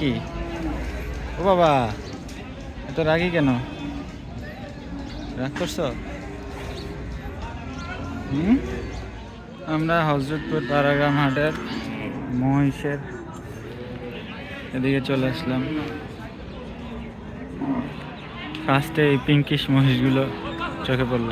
নাকি ও বাবা, এত রাগি কেন? রাগ করছ? হুম? আমরা হজরতপুর পাড়াগ্রাম হাটের মহিষের এদিকে চলে আসলাম। ফার্স্টে এই পিঙ্কিশ মহিষগুলো চোখে পড়ল।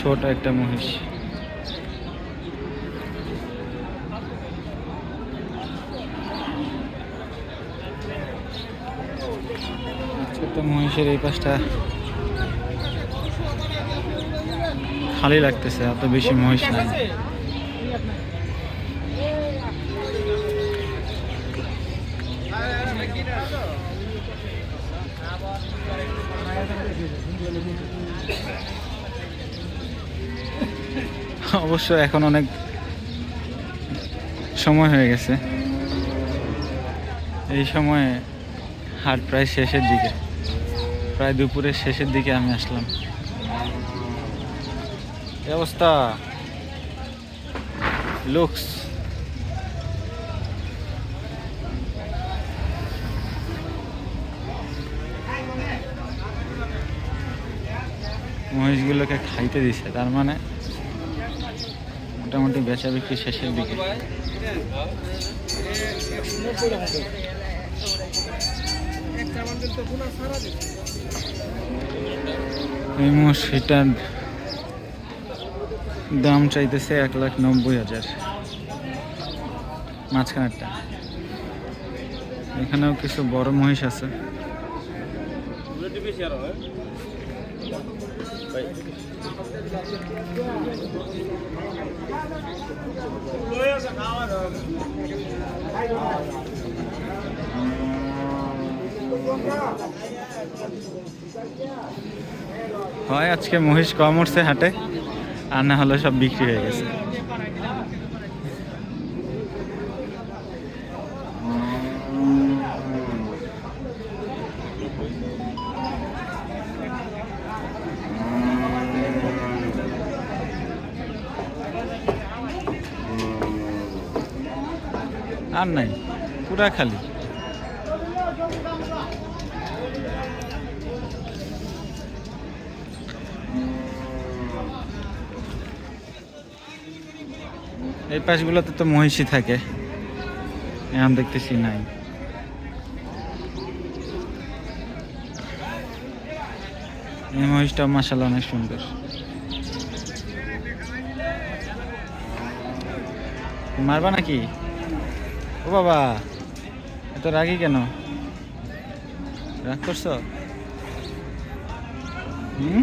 ছোট একটা মহিষ। ছোট মহিষের এই পাশটা খালি লাগতেছে এত বেশি মহিষ নাই। অবশ্য এখন অনেক সময় হয়ে গেছে। এই সময়ে হাট প্রায় শেষের দিকে। প্রায় দুপুরের শেষের দিকে আমি আসলাম। কি অবস্থা। লুকস। মহিষগুলোকে খাইতে দিছে, তার মানে মোটামুটি বেচা বিক্রি শেষের দিকে। এই দাম চাইতেছে এক লাখ নব্বই হাজার। মাঝখানেরটা। এখানেও কিছু বড় মহিষ আছে। হয় আজকে মহিষ কম উঠছে হাটে আর না হলে সব বিক্রি হয়ে গেছে। আর নাই, পুরা খালি। এই পাশগুলোতে তো মহিষী থাকে, এখন দেখতেছি নাই। এই মহিষটা মাসাল অনেক সুন্দর। মারবা নাকি? ও বাবা এত রাগি কেন? রাগ করছ? হুম?